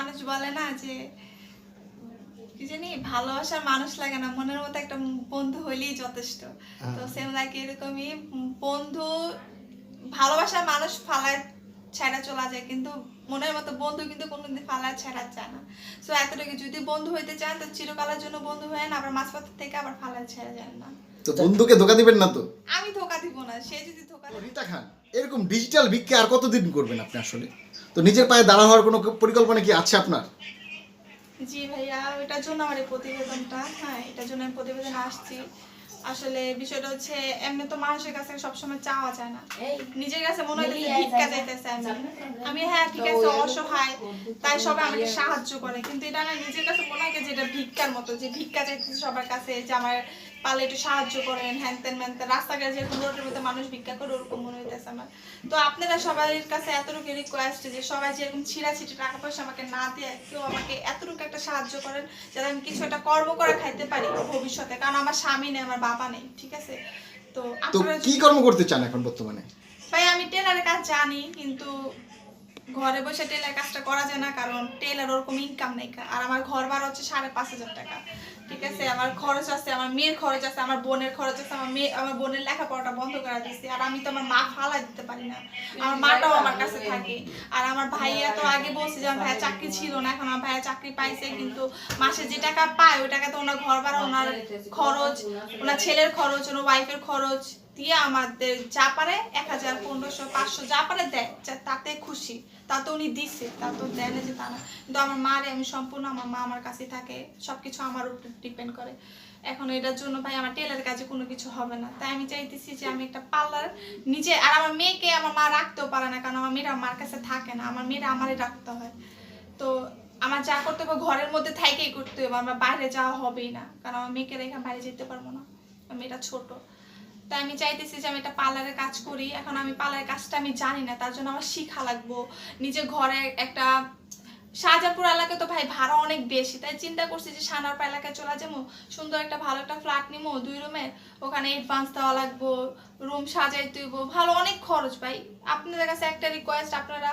মানুষ বলে না যে কি জানি ভালোবাসার মানুষ লাগে না মনের মতো একটা বন্ধু হইলেই যথেষ্ট। তো সেম লাইক এরকমই বন্ধু ভালোবাসার মানুষ ফালায় ছেড়া চলা যায় কিন্তু মনের মতো বন্ধু কিন্তু কোনোদিন ফালায় ছেড়া চায় না। সো এতটুকু যদি বন্ধু হইতে চান তো চিরকালের জন্য বন্ধু হয়ে না আবার মাঝপথ থেকে আবার ফালায় ছেড়ে যান না। তো বন্ধুকে ধোকা দিবেন না তো? আমি ধোকা দিব না সে যদি ধোকা রিতা খান এরকম ডিজিটাল ভিক্ষা আর কতদিন করবেন আপনি আসলে? তো নিজের পায়ে দাঁড়া হওয়ার কোনো পরিকল্পনা কি আছে আপনার? জি ভাইয়া এটার জন্য আমার এই প্রতিবেদনটা হ্যাঁ এটার জন্য আমি প্রতিবেদন আসছি। আসলে বিষয়টা হচ্ছে এমনি তো মানুষের কাছে সবসময় চাওয়া যায় না। নিজের কাছে মনে হয় যে ভিক্ষা চাইতেছে আমি। আমি হ্যাঁ ঠিক আছে অসহায় তাই সবাই আমাকে সাহায্য করে। কিন্তু এটা না নিজের কাছে মনে হয় যে এটা ভিক্ষার মতো যে ভিক্ষা যাইতেছে সবার কাছে যে আমার পালে একটু সাহায্য করেন হ্যান তেন ম্যান তেন রাস্তাঘাটে যেরকম রোডের মধ্যে মানুষ ভিক্ষা করে ওরকম মনে হইতেছে আমার। তো আপনারা সবার কাছে এতটুকু রিকোয়েস্ট যে সবাই যেরকম ছিঁড়া ছিটি টাকা পয়সা আমাকে না দিয়ে কেউ আমাকে এতটুকু একটা সাহায্য করেন যাতে আমি কিছু একটা কর্ম করে খাইতে পারি ভবিষ্যতে। কারণ আমার স্বামী নেই আমার বাবা নেই ঠিক আছে? তো তো আপনারা কি কর্ম করতে চান এখন বর্তমানে? ভাই আমি টেলারের কাজ জানি কিন্তু ঘরে বসে টেলার কাজটা করা যায় না, কারণ টেলার ওরকম ইনকাম নেই। আর আমার ঘর ভাড়া হচ্ছে সাড়ে পাঁচ হাজার টাকা। ঠিক আছে? আমার খরচ আছে, আমার মেয়ের খরচ আছে, আমার বোনের খরচ আছে, আমার মেয়ে, আমার বোনের লেখাপড়াটা বন্ধ করে দিয়েছি। আর আমি তো আমার মা ফালা দিতে পারি না। আমার মাটাও আমার কাছে থাকে। আর আমার ভাইয়া তো আগে বলছে যে, আমার ভাইয়া চাকরি ছিল না, এখন আমার ভাইয়া চাকরি পাইছে, কিন্তু মাসে যে টাকা পায় ওই টাকা তো ওনার ঘর ভাড়া, ওনার খরচ, ওনার ছেলের খরচ, ওনার ওয়াইফের খরচ দিয়ে আমাদের যা পারে এক হাজার পনেরোশো, পাঁচশো যা পারে দেয়। তাতে খুশি। তা তো উনি দিচ্ছে তা তো দেয় না যে তা না। কিন্তু আমার মারে আমি সম্পূর্ণ আমার মা আমার কাছে থাকে। সবকিছু আমার উপর ডিপেন্ড করে। এখন এটার জন্য ভাই আমার টেলার কাজে কোনো কিছু হবে না। তাই আমি চাইতেছি যে আমি একটা পার্লার নিজে আর আমার মেয়েকে আমার মা রাখতেও পারে না। কারণ আমার মেয়েরা আমার কাছে থাকে না। আমার মেয়েরা আমারই রাখতে হয়। তো আমার যা করতে হবে ঘরের মধ্যে থাকেই করতে হবে। আমার বাইরে যাওয়া হবেই না। কারণ আমার মেয়েকে রেখে বাইরে যেতে পারব না। মেয়েটা ছোট। তাই আমি চাইতেছি যে আমি একটা পার্লারের কাজ করি। এখন আমি পার্লারের কাজটা আমি জানি না, তার জন্য আমার শিখা লাগবো। নিজে ঘরে একটা শাহজাহানপুর এলাকায় তো ভাই ভাড়া অনেক বেশি, তাই চিন্তা করছি যে সানারপা এলাকায় চলে যাব, সুন্দর একটা ভালো একটা ফ্ল্যাট নিবো, দুই রুমের ওখানে অ্যাডভান্স দেওয়া লাগবো রুম সাজাই তুইব, ভালো অনেক খরচ ভাই। আপনাদের কাছে একটা রিকোয়েস্ট আপনারা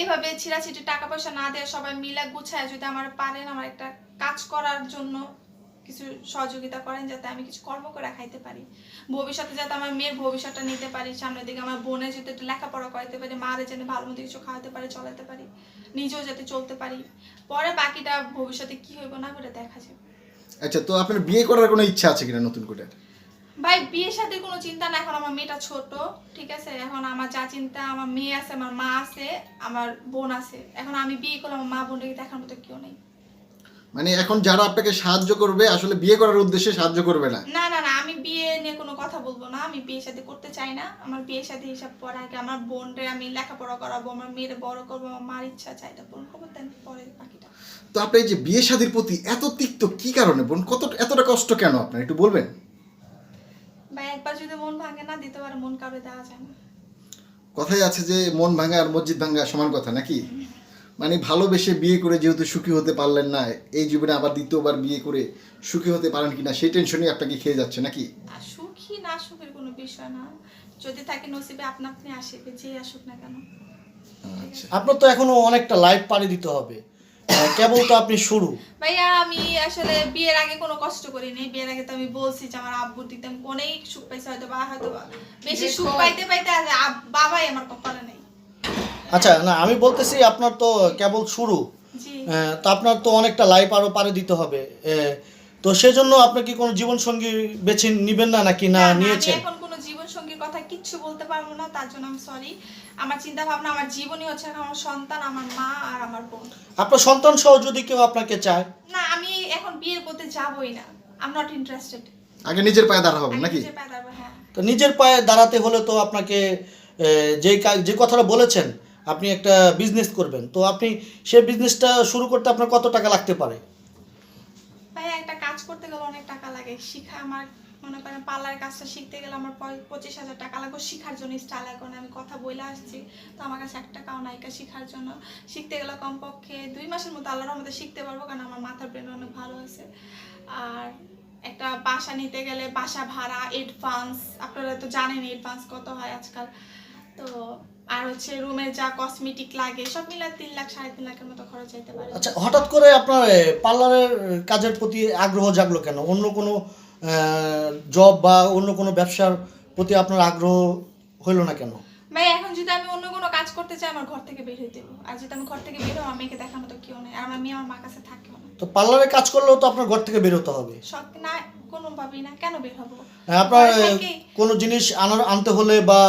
এভাবে ছিঁড়াছিটি টাকা পয়সা না দিয়ে সবাই মিলা গুছায় যদি আমার পারেন আমার একটা কাজ করার জন্য। কিছু সহযোগিতা করেন যাতে আমি কিছু কর্ম করে খাইতে পারি। ভবিষ্যতে যাতে আমার মেয়ের ভবিষ্যৎটা নিতে পারি সামনের দিকে আমার বোনের যাতে একটু লেখাপড়া করাতে পারি মারে যেন ভালো মতো কিছু খাওয়াতে পারি চলাতে পারি নিজেও যাতে চলতে পারি। পরে বাকিটা ভবিষ্যতে কি হইব না করে দেখা যাবে। আচ্ছা তো আপনার বিয়ে করার কোনো ইচ্ছা আছে কিনা নতুন করে? ভাই বিয়ের সাথে কোনো চিন্তা না এখন আমার মেয়েটা ছোট ঠিক আছে? এখন আমার যা চিন্তা আমার মেয়ে আছে আমার মা আছে আমার বোন আছে। এখন আমি বিয়ে করলে আমার মা বোনটাকে দেখার মতো কেউ নেই। মানে এখন যারা আপনাকে সাহায্য করবে আসলে বিয়ে করার উদ্দেশ্যে সাহায্য করবে না। না না না আমি বিয়ে নিয়ে কোনো কথা বলব না। আমি বিয়ে শাদী করতে চাই না। আমার বিয়ে শাদী হিসাব পরে আগে আমার বোনরে আমি লেখাপড়া করাবো আমার মেয়েরে বড় করব আমার মার ইচ্ছা চাইটা পূরণ করব দেন পরে বাকিটা। তো আপনি এই যে বিয়ে শাদীর প্রতি এত তিক্ত কি কারণে? বোন কত এতটা কষ্ট কেন আপনার? একটু বলবেন। ভাই একবার যদি মন ভাঙে না দিতে পারে মন কারও দেওয়া যায় না। কথাই আছে যে মন ভাঙা আর মসজিদ ভাঙা সমান কথা নাকি? মানে ভালোবেসে বিয়ে করে যেহেতু সুখী হতে পারলেন না এই জীবনে আবার দ্বিতীয়বার বিয়ে করে সুখী হতে পারেন কিনা সেই টেনশনই আপনাকে খেয়ে যাচ্ছে নাকি? আর সুখী না সুখের কোনো বিষয় না। যদি থাকে নসিবে আপনা আপনি আসবে যে আসুক না কেন। আচ্ছা আপনার তো এখনও অনেকটা লাইফ পাড়ি দিতে হবে। কেবল তো আপনি শুরু। ভাইয়া আমি আসলে বিয়ের আগে কোনো কষ্ট করি করিনি বিয়ের আগে তো আমি বলছি যে আমার আব্বুর দিতে আমি অনেক সুখ পাইছে হয়তো বা হয়তো বা বেশি সুখ পাইতে পাইতে বাবাই আমার কপালে নেই। আচ্ছা না আমি বলতেছি আপনার তো কেবল শুরু। জি। তো আপনার তো অনেকটা লাইফ আরও পাড়ি দিতে হবে। তো সেজন্য আপনি কি কোনো জীবন সঙ্গী বেছে নিবেন না নাকি না নিয়েছেন? এখন কোনো জীবন সঙ্গীর কথা কিচ্ছু বলতে পারব না তার জন্য আমি সরি আমার চিন্তা ভাবনা আমার জীবনই হচ্ছে আমার সন্তান আমার মা আর আমার বোন। আপনার সন্তান সহ যদি কেউ আপনাকে চায়? না আমি এখন বিয়ের করতে যাবই না। আই এম নট ইন্টারেস্টেড আগে নিজের পায়ে দাঁড়া হবেন নাকি? হ্যাঁ। তো নিজের পায়ে দাঁড়াতে হলে তো আপনাকে যে যে কথাটা বলেছেন আপনি একটা বিজনেস করবেন। তো আপনি সেই বিজনেসটা শুরু করতে আপনার কত টাকা লাগতে পারে? ভাই একটা কাজ করতে গেলে অনেক টাকা লাগে। শিখা আমার, মনে করেন পার্লার কাজটা শিখতে গেলে আমার পঁচিশ হাজার টাকা লাগবে। শিখার জন্য স্টাইল এখন আমি কথা বলে আসছি। তো আমার কাছে এক টাকাও নায়িকা শিখার জন্য। শিখতে গেলে কমপক্ষে দুই মাসের মতো আল্লাহর মধ্যে শিখতে পারব, কারণ আমার মাথার ব্রেন অনেক ভালো আছে। আর একটা বাসা নিতে গেলে বাসা ভাড়া এডভান্স আপনারা তো জানেন এডভান্স কত হয় আজকাল। তো আর হচ্ছে রুমে যা কসমেটিক লাগে সব মিলে তিন লাখ সাড়ে তিন লাখের মতো খরচ যেতে পারে। আচ্ছা হঠাৎ করে আপনার পার্লারের কাজের প্রতি আগ্রহ জাগলো কেন? অন্য কোনো জব বা অন্য কোনো ব্যবসার প্রতি আপনার আগ্রহ হইল না কেন? ভাই এখন যদি আমি অন্য কোনো কাজ করতে চাই আমার ঘর থেকে বের হইতে হবে আর যদি আমি ঘর থেকে বের হই আমার মেয়েকে দেখার মতো কেউ নেই। আর আমার মেয়ে আমার মার কাছে থাকেও না। তো পার্লারে কাজ করলেও তো আপনার ঘর থেকে বেরোতে হবে। সব না কোনো ভাবেই না। কেন বের হব? আপনার কোনো জিনিস আনার আনতে হলে বা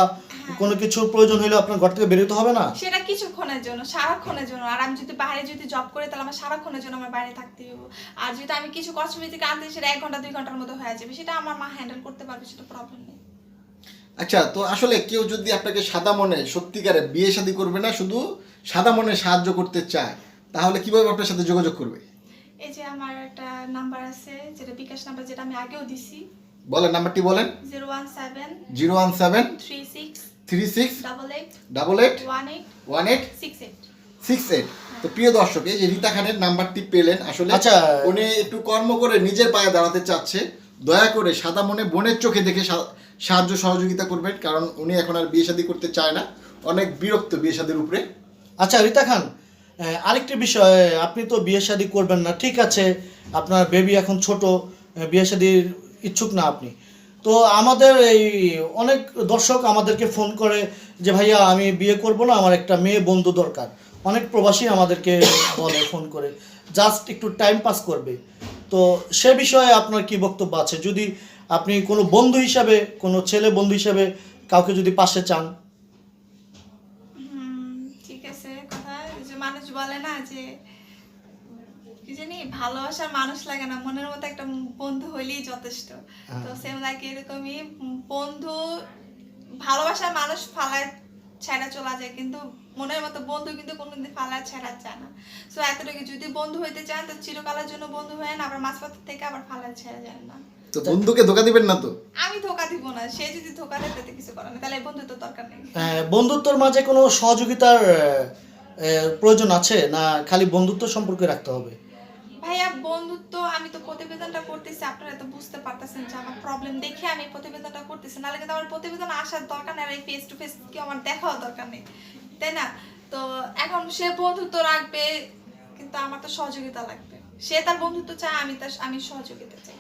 কোনো কিছু প্রয়োজন হলে আপনার ঘর থেকে বেরোতে হবে না? সেটা কিছুক্ষণের জন্য সারাক্ষণের জন্য। আর আমি যদি বাইরে যদি জব করি তাহলে আমার সারাক্ষণের জন্য আমার বাইরে থাকতে হবে আর যদি আমি কিছু কসমেটিক আনতে সেটা এক ঘণ্টা দুই ঘণ্টার মতো হয়ে যাবে। সেটা আমার মা হ্যান্ডেল করতে পারবে সেটা প্রবলেম নেই। আচ্ছা তো আসলে কেউ যদি আপনাকে সাদা মনে সত্যিকারে বিয়ে শাদী করবে না শুধু সাদা মনে সাহায্য করতে চায় তাহলে কীভাবে আপনার সাথে যোগাযোগ করবে? এই যে আমার একটা নাম্বার আছে যেটা বিকাশ নাম্বার যেটা আমি আগেও দিছি। বলেন নাম্বারটি বলেন। Zero one seven zero one seven three six three six double eight one eight six eight তো প্রিয় দর্শক এই যে রীতা খানের নাম্বারটি পেলেন আসলে আচ্ছা। উনি একটু কর্ম করে নিজের পায়ে দাঁড়াতে চাচ্ছে। দয়া করে সাদা মনে বোনের চোখে দেখে সা- সাহায্য সহযোগিতা করবেন কারণ উনি এখন আর বিয়ে শাদী করতে চায় না। অনেক বিরক্ত বিয়ে শাদীর উপরে। আচ্ছা রীতা খান আরেকটি বিষয় আপনি তো বিয়ে শাদী করবেন না ঠিক আছে আপনার বেবি এখন ছোট বিয়ে শাদীর ইচ্ছুক না আপনি। তো আমাদের এই অনেক দর্শক আমাদেরকে ফোন করে যে, ভাইয়া, আমি বিয়ে করব না, আমার একটা মেয়ে বন্ধু দরকার। অনেক প্রবাসী আমাদেরকে বলে ফোন করে, জাস্ট একটু টাইম পাস করবে। তো সে বিষয়ে আপনার কি বক্তব্য আছে? যদি আপনি কোনো বন্ধু হিসাবে, কোনো ছেলে বন্ধু হিসাবে কাউকে যদি পাশে চান। ঠিক আছে, কথা। মানুষ বলে না যে জানি ভালোবাসার মানুষ লাগে না মনের মতো একটা বন্ধু হইলেই যথেষ্ট। তো সেম লাইক এরকমই বন্ধু ভালোবাসার মানুষ ফালায় ছেড়া চলা যায় কিন্তু মনের মতো বন্ধু কিন্তু কোনোদিন ফালায় ছেড়া যায় না। সো এতটুকু যদি বন্ধু হইতে চান তো চিরকালের জন্য বন্ধু হয়ে না আবার মাঝপথ থেকে আবার ফালায় ছেড়া যায় না। তো বন্ধুকে ধোকা দিবেন না তো? আমি ধোকা দিব না সে যদি ধোকা দেয় তাতে কিছু করার নেই তাহলে বন্ধু তো দরকার নেই। বন্ধুত্বর মাঝে কোনো সহযোগিতার প্রয়োজন আছে? না খালি বন্ধুত্ব সম্পর্কে রাখতে হবে? ভাইয়া, বন্ধুত্ব, আমি তো প্রতিবেদনটা করতেছি, আপনারা তো বুঝতে পারতেছেন যে আমার প্রবলেম দেখে আমি প্রতিবেদনটা করতেছি। নাহলে কিন্তু আমার প্রতিবেদন আসার দরকার নেই আর এই ফেস টু ফেস কি আমার দেখাও দরকার নেই, তাই না? তো এখন সে বন্ধুত্ব রাখবে, কিন্তু আমার তো সহযোগিতা লাগবে। সে তার বন্ধুত্ব চায়, আমি তার, আমি সহযোগিতা চাই।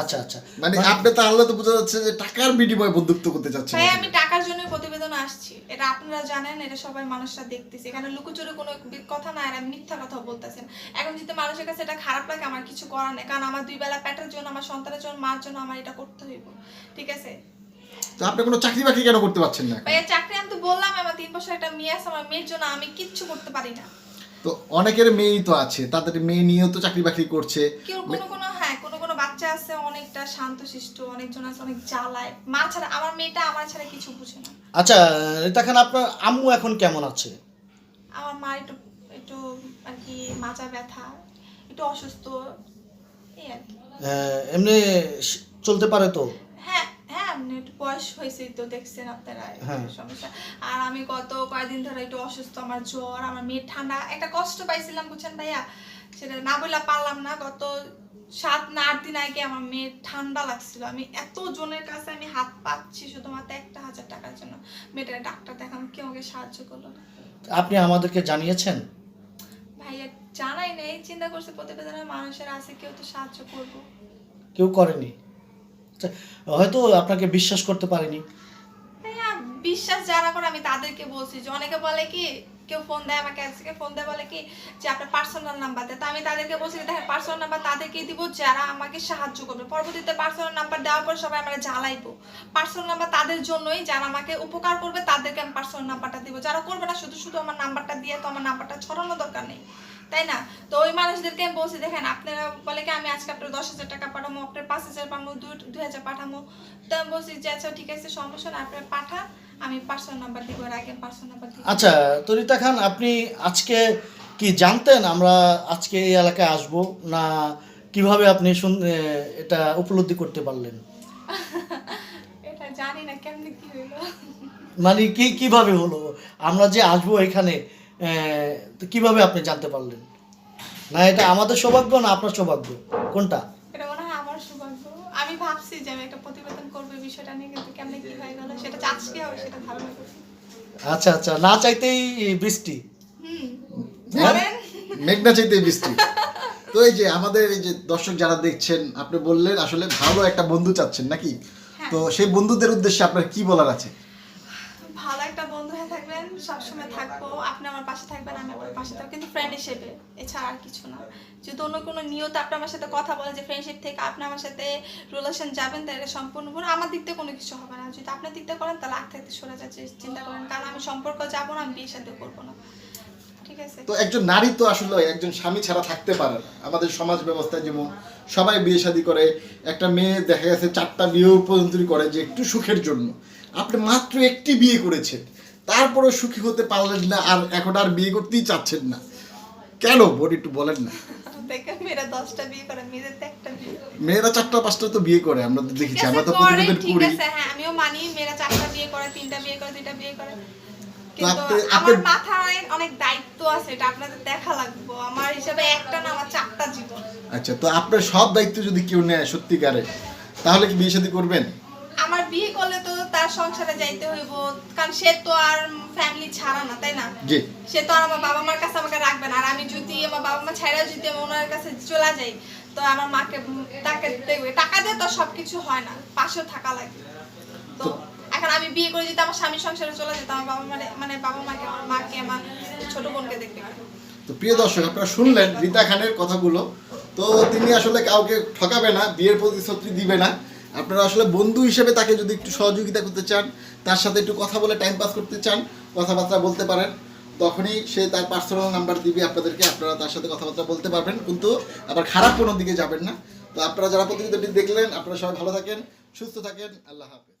আচ্ছা আচ্ছা। মানে আপনি তাহলে তো বোঝা যাচ্ছে যে টাকার বিনিময়ে বন্ধুত্ব করতে ভাই আমি টাকার জন্য প্রতিবেদন আসছি। এটা আপনারা জানেন এটা সবাই মানুষরা দেখতেছে। এখানে লুকোচুরি কোনো কথা না এরা মিথ্যা কথা বলতেছেন। এখন যদি মানুষের কাছে এটা খারাপ লাগে আমার কিছু করার নেই। কারণ আমার দুই বেলা পেটের জন্য আমার সন্তানের জন্য মার জন্য আমার এটা করতে হইব। ঠিক আছে? তো আপনি কোনো চাকরি বাকরি কেন করতে পারছেন না? ভাইয়া চাকরি আমি তো বললাম আমার তিন বছর একটা মেয়ে আছে আমার মেয়ের জন্য আমি কিচ্ছু করতে পারি না। তো অনেকের মেয়েই তো আছে তাদের মেয়ে নিয়েও তো চাকরি বাকরি করছে। কোনো কোনো বাচ্চা আছে অনেকটা শান্তশিষ্ট অনেকজন আছে অনেক জ্বালায়। মা ছাড়া আমার মেয়েটা আমার ছাড়া কিছু বুঝে না। আচ্ছা রীতা খান আপনার আম্মু এখন কেমন আছে? আমার মা একটু একটু আর কি মাজা ব্যথা একটু অসুস্থ এই আর কি। এমনি চলতে পারে তো? হ্যাঁ হ্যাঁ একটু বয়স হয়েছে তো দেখছেন আপনারা হ্যাঁ। সমস্যা। আর আমি গত কয়েকদিন ধরে একটু অসুস্থ আমার জ্বর আমার মেয়ের ঠান্ডা একটা কষ্ট পাইছিলাম বুঝছেন ভাইয়া? সেটা না বলে পারলাম না গত সাত না আট দিন আগে আমার মেয়ের ঠান্ডা লাগছিল। আমি এত জনের কাছে আমি হাত পাচ্ছি শুধুমাত্র একটা হাজার টাকার জন্য। মেয়েটার ডাক্তার দেখানো কেউ আমাকে সাহায্য করল না। আপনি আমাদেরকে জানিয়েছেন? ভাইয়া জানাই নেই চিন্তা করছে প্রতিবেদনে মানুষের আছে কেউ তো সাহায্য করব। কেউ করেনি? আচ্ছা, হয়তো আপনাকে বিশ্বাস করতে পারেনি। বিশ্বাস যারা করে আমি তাদেরকে বলছি। যে অনেকে বলে কি কেউ ফোন দেয় আমাকে, আজকে ফোন দেয় বলে কি যে আপনার পার্সোনাল নাম্বার দেয়। তো আমি তাদেরকে বলছি দেখেন পার্সোনাল নাম্বার তাদেরকেই দিব যারা আমাকে সাহায্য করবে। পরবর্তীতে পার্সোনাল নাম্বার দেওয়ার পর সবাই আমরা জ্বালাইবো। পার্সোনাল নাম্বার তাদের জন্যই যারা আমাকে উপকার করবে তাদেরকে আমি পার্সোনাল নাম্বারটা দিব। যারা করবে না, শুধু শুধু আমার নাম্বারটা দিয়ে তো আমার নাম্বারটা ছড়ানো দরকার নেই। তাই না? তো ওই মানুষদেরকে আমি বলছি দেখেন আপনারা বলে কি আমি আজকে আপনার দশ হাজার টাকা পাঠাবো আপনার পাঁচ হাজার পাঠাবো দুই হাজার পাঠাবো তো আমি বলছি যে আচ্ছা ঠিক আছে সমস্যা না আপনার পাঠা আমি পার্সোনাল নাম্বার দিব এর আগে পার্সোনাল নাম্বার দিব। আচ্ছা তো রীতা খান আপনি আজকে কি জানতেন আমরা আজকে এই এলাকায় আসব না কীভাবে আপনি শুন- এটা উপলব্ধি করতে পারলেন? এটা জানি না কেমনে কি হইল? মানে কি কীভাবে হলো? আমরা যে আসব এখানে তো কীভাবে আপনি জানতে পারলেন? না এটা আমাদের সৌভাগ্য না আপনার সৌভাগ্য? কোনটা? এটা মনে হয় আমার সৌভাগ্য। আমি ভাবছি যে আমি একটা প্রতিবেদন করব বিষয়টা নিয়ে কিন্তু কেমনে কি হয়ে গেল সেটা আজকে হবে সেটা ধারণা করছি। আচ্ছা আচ্ছা না চাইতেই বৃষ্টি। হুম। হ্যাঁ? বলেন মেঘনা চাইতে বৃষ্টি। তো এই যে আমাদের এই যে দর্শক যারা দেখছেন আপনি বললেন আসলে ভালো একটা বন্ধু চাচ্ছেন নাকি? হ্যাঁ। তো সেই বন্ধুদের উদ্দেশ্যে আপনার কি বলার আছে ভালো একটা বন্ধু হয়ে থাকবেন সবসময় থাকব, আপনি আমার পাশে থাকবেন, আমি আপনার পাশে থাকব, কিন্তু ফ্রেন্ড হিসেবে, এছাড়া আর কিছু না। যদি অন্য কোনো নিয়ত আপনি আমার সাথে কথা বলে যে ফ্রেন্ডশিপ থেকে আপনি আমার সাথে রিলেশন যাবেন, তাহলে সম্পূর্ণ ভুল। আমার দিক থেকে কোনো কিছু হবে না। যদি আপনার দিক থেকে করেন, তাহলে আগ থাকতে সরে যাচ্ছে চিন্তা করেন। কারণ আমি সম্পর্ক যাব না, আমি বিয়ে সাথে করব না। তো একজন নারী তো আসলে একজন স্বামী ছাড়া থাকতে পারে না। আমাদের সমাজ ব্যবস্থায় যেমন সবাই বিয়ে শাদী করে, একটা মেয়ে দেখা গেছে চারটা বিয়েও পর্যন্ত করে যে একটু সুখের জন্য। আপনি মাত্র একটি বিয়ে করেছেন। তারপরেও সুখী হতে পারলেন না আর এখন আর বিয়ে করতেই চাচ্ছেন না। কেন? বোন একটু বলেন না। দেখেন মেয়েরা চারটা পাঁচটা তো বিয়ে করে আমরা তো দেখেছি আমরা তো প্রতিবেদন করি হ্যাঁ আমিও মানি মেয়েরা চারটা বিয়ে করে তিনটা বিয়ে করে দুইটা বিয়ে করে। আমার মাথায় অনেক দায়িত্ব আছে এটা আপনাদের দেখা লাগবে। আমার হিসাবে একটা না আমার চারটা জীবন। আচ্ছা তো আপনার সব দায়িত্ব যদি কেউ নেয় সত্যিকারে তাহলে কি বিয়ে শাদী করবেন? আমার বিয়ে করলে তো তার সংসারে যাইতে হইব কারণ সে তো আর ফ্যামিলি ছাড়া না তাই না? জি। সে তো আর আমার বাবা মার কাছে আমাকে রাখবে না আর আমি যদি আমার বাবা মা ছাড়াও যদি আমি ওনার কাছে চলে যাই তো আমার মাকে টাকা দেখবে টাকা দিয়ে তো সবকিছু হয় না পাশেও থাকা লাগে। তো এখন আমি বিয়ে করে যদি আমার স্বামী সংসারে চলে যেতাম আমার বাবা মানে মানে বাবা মাকে আমার মাকে আমার ছোট বোনকে দেখবে কে? তো প্রিয় দর্শক আপনারা শুনলেন রীতা খানের কথাগুলো। তো তিনি আসলে কাউকে ঠকাবে না বিয়ের প্রতিশ্রুতি দিবে না। আপনারা আসলে বন্ধু হিসেবে তাকে যদি একটু সহযোগিতা করতে চান, তার সাথে একটু কথা বলে টাইম পাস করতে চান, কথাবার্তা বলতে পারেন, তখনই সে তার পার্সোনাল নাম্বার দিবে আপনাদেরকে, আপনারা তার সাথে কথাবার্তা বলতে পারবেন, কিন্তু আবার খারাপ কোনো দিকে যাবেন না। তো আপনারা যারা প্রতিবেদনটি দেখলেন, আপনারা সবাই ভালো থাকেন, সুস্থ থাকেন, আল্লাহ হাফেজ।